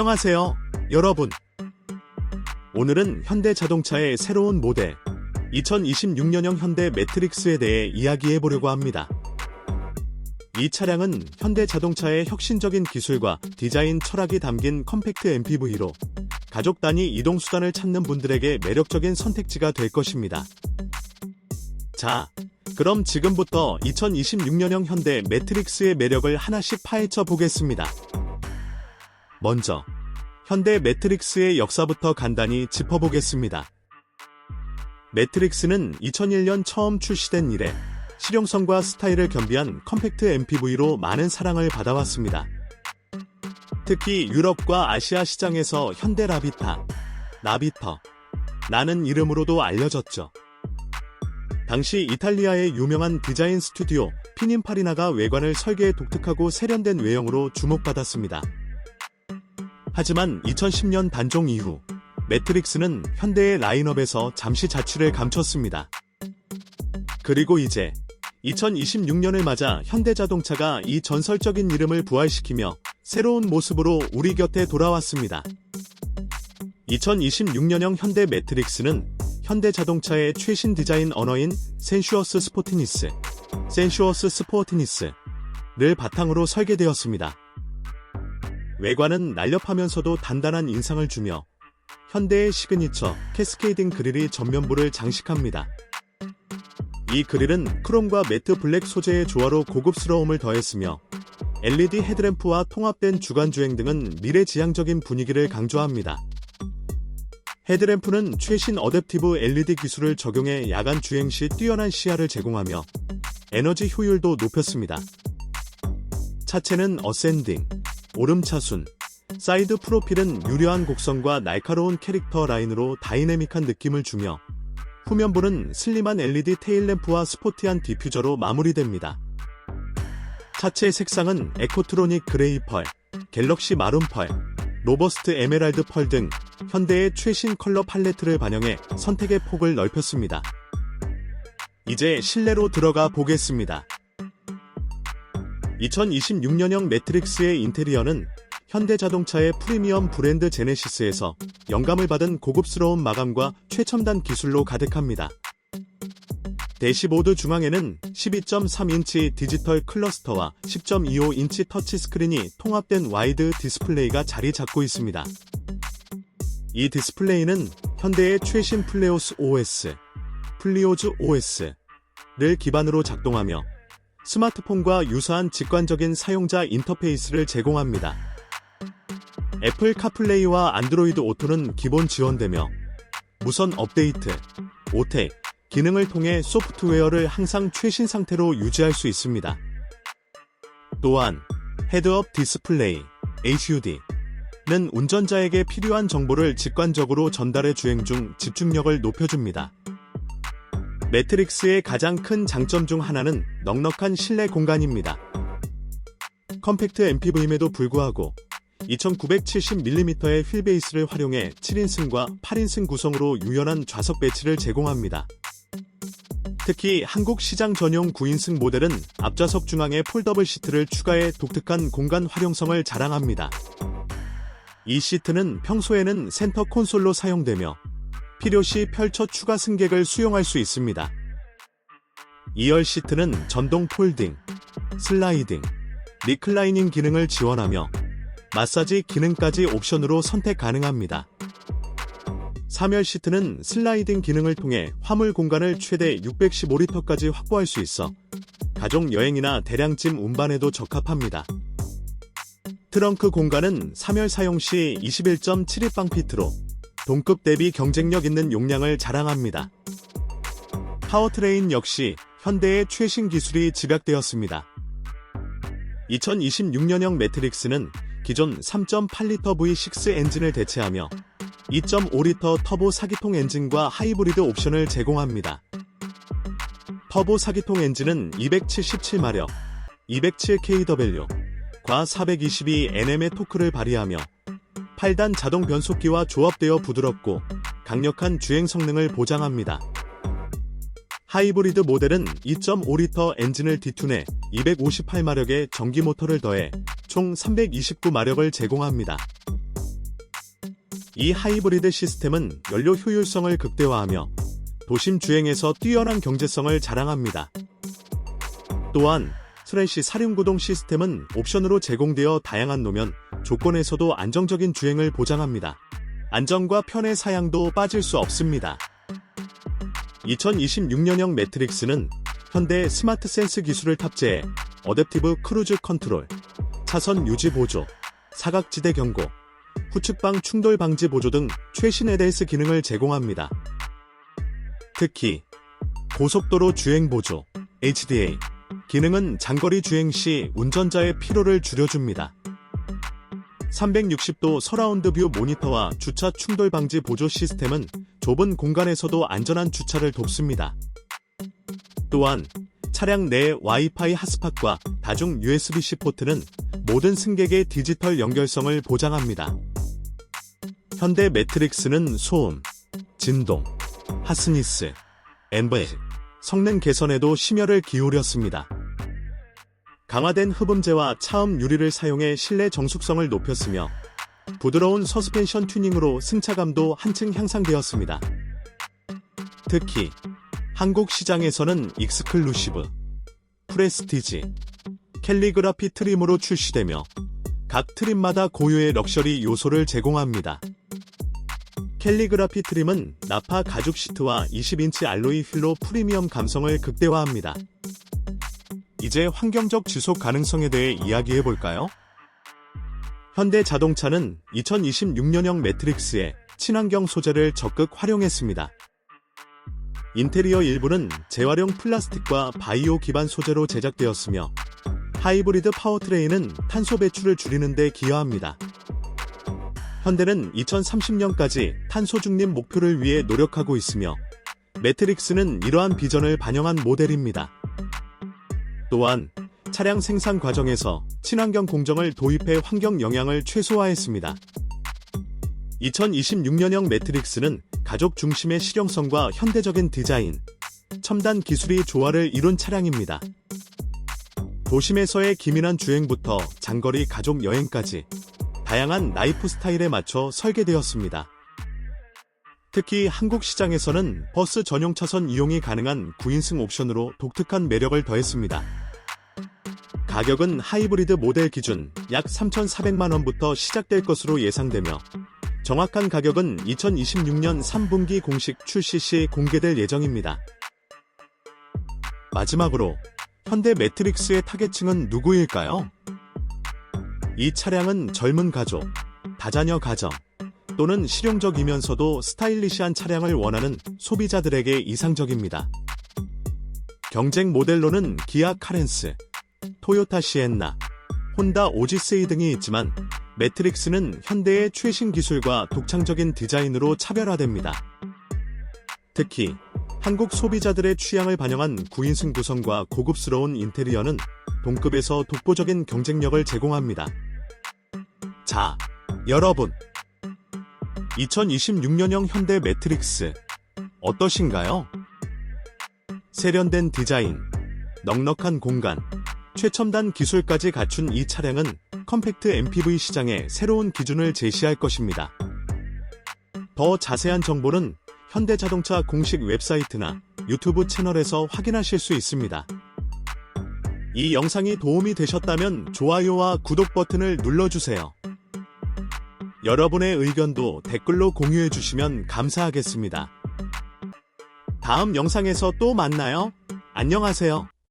안녕하세요, 여러분. 오늘은 현대 자동차의 새로운 모델, 2026년형 현대 매트릭스에 대해 이야기해 보려고 합니다. 이 차량은 현대 자동차의 혁신적인 기술과 디자인 철학이 담긴 컴팩트 MPV로 가족 단위 이동 수단을 찾는 분들에게 매력적인 선택지가 될 것입니다. 자, 그럼 지금부터 2026년형 현대 매트릭스의 매력을 하나씩 파헤쳐 보겠습니다. 먼저, 현대 매트릭스의 역사부터 간단히 짚어보겠습니다. 매트릭스는 2001년 처음 출시된 이래 실용성과 스타일을 겸비한 컴팩트 MPV로 많은 사랑을 받아왔습니다. 특히 유럽과 아시아 시장에서 현대 라비타, 라비터, 라는 이름으로도 알려졌죠. 당시 이탈리아의 유명한 디자인 스튜디오 피닌파리나가 외관을 설계해 독특하고 세련된 외형으로 주목받았습니다. 하지만 2010년 단종 이후 매트릭스는 현대의 라인업에서 잠시 자취를 감췄습니다. 그리고 이제 2026년을 맞아 현대자동차가 이 전설적인 이름을 부활시키며 새로운 모습으로 우리 곁에 돌아왔습니다. 2026년형 현대 매트릭스는 현대자동차의 최신 디자인 언어인 센슈어스 스포티니스, 센슈어스 스포티니스를 바탕으로 설계되었습니다. 외관은 날렵하면서도 단단한 인상을 주며 현대의 시그니처 캐스케이딩 그릴이 전면부를 장식합니다. 이 그릴은 크롬과 매트 블랙 소재의 조화로 고급스러움을 더했으며 LED 헤드램프와 통합된 주간주행 등은 미래지향적인 분위기를 강조합니다. 헤드램프는 최신 어댑티브 LED 기술을 적용해 야간 주행 시 뛰어난 시야를 제공하며 에너지 효율도 높였습니다. 차체는 어센딩, 오름차순, 사이드 프로필은 유려한 곡선과 날카로운 캐릭터 라인으로 다이내믹한 느낌을 주며 후면부는 슬림한 LED 테일램프와 스포티한 디퓨저로 마무리됩니다. 차체 색상은 에코트로닉 그레이 펄, 갤럭시 마룬 펄, 로버스트 에메랄드 펄 등 현대의 최신 컬러 팔레트를 반영해 선택의 폭을 넓혔습니다. 이제 실내로 들어가 보겠습니다. 2026년형 매트릭스의 인테리어는 현대자동차의 프리미엄 브랜드 제네시스에서 영감을 받은 고급스러운 마감과 최첨단 기술로 가득합니다. 대시보드 중앙에는 12.3인치 디지털 클러스터와 10.25인치 터치스크린이 통합된 와이드 디스플레이가 자리 잡고 있습니다. 이 디스플레이는 현대의 최신 플레오스 OS, 플리오즈 OS를 기반으로 작동하며 스마트폰과 유사한 직관적인 사용자 인터페이스를 제공합니다. 애플 카플레이와 안드로이드 오토는 기본 지원되며 무선 업데이트, 오텍, 기능을 통해 소프트웨어를 항상 최신 상태로 유지할 수 있습니다. 또한 헤드업 디스플레이, HUD는 운전자에게 필요한 정보를 직관적으로 전달해 주행 중 집중력을 높여줍니다. 매트릭스의 가장 큰 장점 중 하나는 넉넉한 실내 공간입니다. 컴팩트 MPV임에도 불구하고 2970mm의 휠베이스를 활용해 7인승과 8인승 구성으로 유연한 좌석 배치를 제공합니다. 특히 한국 시장 전용 9인승 모델은 앞좌석 중앙에 폴더블 시트를 추가해 독특한 공간 활용성을 자랑합니다. 이 시트는 평소에는 센터 콘솔로 사용되며 필요시 펼쳐 추가 승객을 수용할 수 있습니다. 2열 시트는 전동 폴딩, 슬라이딩, 리클라이닝 기능을 지원하며 마사지 기능까지 옵션으로 선택 가능합니다. 3열 시트는 슬라이딩 기능을 통해 화물 공간을 최대 615리터까지 확보할 수 있어 가족 여행이나 대량짐 운반에도 적합합니다. 트렁크 공간은 3열 사용 시 21.72방피트로 동급 대비 경쟁력 있는 용량을 자랑합니다. 파워트레인 역시 현대의 최신 기술이 집약되었습니다. 2026년형 매트릭스는 기존 3.8리터 V6 엔진을 대체하며 2.5리터 터보 4기통 엔진과 하이브리드 옵션을 제공합니다. 터보 4기통 엔진은 277마력, 207kW, 과 422Nm의 토크를 발휘하며 8단 자동 변속기와 조합되어 부드럽고 강력한 주행 성능을 보장합니다. 하이브리드 모델은 2.5리터 엔진을 뒤툰해 258마력의 전기 모터를 더해 총 329마력을 제공합니다. 이 하이브리드 시스템은 연료 효율성을 극대화하며 도심 주행에서 뛰어난 경제성을 자랑합니다. 또한 스레시 사륜구동 시스템은 옵션으로 제공되어 다양한 노면, 조건에서도 안정적인 주행을 보장합니다. 안전과 편의 사양도 빠질 수 없습니다. 2026년형 매트릭스는 현대 스마트 센스 기술을 탑재해 어댑티브 크루즈 컨트롤, 차선 유지 보조, 사각지대 경고, 후측방 충돌 방지 보조 등 최신 ADS 기능을 제공합니다. 특히 고속도로 주행 보조, HDA 기능은 장거리 주행 시 운전자의 피로를 줄여줍니다. 360도 서라운드 뷰 모니터와 주차 충돌 방지 보조 시스템은 좁은 공간에서도 안전한 주차를 돕습니다. 또한 차량 내 와이파이 핫스팟과 다중 USB-C 포트는 모든 승객의 디지털 연결성을 보장합니다. 현대 매트릭스는 소음, 진동, 하스니스, 엠버, 성능 개선에도 심혈을 기울였습니다. 강화된 흡음재와 차음 유리를 사용해 실내 정숙성을 높였으며 부드러운 서스펜션 튜닝으로 승차감도 한층 향상되었습니다. 특히 한국 시장에서는 익스클루시브, 프레스티지, 캘리그라피 트림으로 출시되며 각 트림마다 고유의 럭셔리 요소를 제공합니다. 캘리그라피 트림은 나파 가죽 시트와 20인치 알로이 휠로 프리미엄 감성을 극대화합니다. 이제 환경적 지속 가능성에 대해 이야기해 볼까요? 현대 자동차는 2026년형 매트릭스에 친환경 소재를 적극 활용했습니다. 인테리어 일부는 재활용 플라스틱과 바이오 기반 소재로 제작되었으며 하이브리드 파워트레인은 탄소 배출을 줄이는 데 기여합니다. 현대는 2030년까지 탄소 중립 목표를 위해 노력하고 있으며 매트릭스는 이러한 비전을 반영한 모델입니다. 또한 차량 생산 과정에서 친환경 공정을 도입해 환경 영향을 최소화했습니다. 2026년형 매트릭스는 가족 중심의 실용성과 현대적인 디자인, 첨단 기술이 조화를 이룬 차량입니다. 도심에서의 기민한 주행부터 장거리 가족 여행까지 다양한 라이프 스타일에 맞춰 설계되었습니다. 특히 한국 시장에서는 버스 전용 차선 이용이 가능한 9인승 옵션으로 독특한 매력을 더했습니다. 가격은 하이브리드 모델 기준 약 3,400만원부터 시작될 것으로 예상되며 정확한 가격은 2026년 3분기 공식 출시 시 공개될 예정입니다. 마지막으로 현대 매트릭스의 타겟층은 누구일까요? 이 차량은 젊은 가족, 다자녀 가정, 또는 실용적이면서도 스타일리시한 차량을 원하는 소비자들에게 이상적입니다. 경쟁 모델로는 기아 카렌스, 토요타 시엔나, 혼다 오지세이 등이 있지만 매트릭스는 현대의 최신 기술과 독창적인 디자인으로 차별화됩니다. 특히 한국 소비자들의 취향을 반영한 9인승 구성과 고급스러운 인테리어는 동급에서 독보적인 경쟁력을 제공합니다. 자, 여러분. 2026년형 현대 매트릭스 어떠신가요? 세련된 디자인, 넉넉한 공간, 최첨단 기술까지 갖춘 이 차량은 컴팩트 MPV 시장에 새로운 기준을 제시할 것입니다. 더 자세한 정보는 현대자동차 공식 웹사이트나 유튜브 채널에서 확인하실 수 있습니다. 이 영상이 도움이 되셨다면 좋아요와 구독 버튼을 눌러주세요. 여러분의 의견도 댓글로 공유해 주시면 감사하겠습니다. 다음 영상에서 또 만나요. 안녕하세요.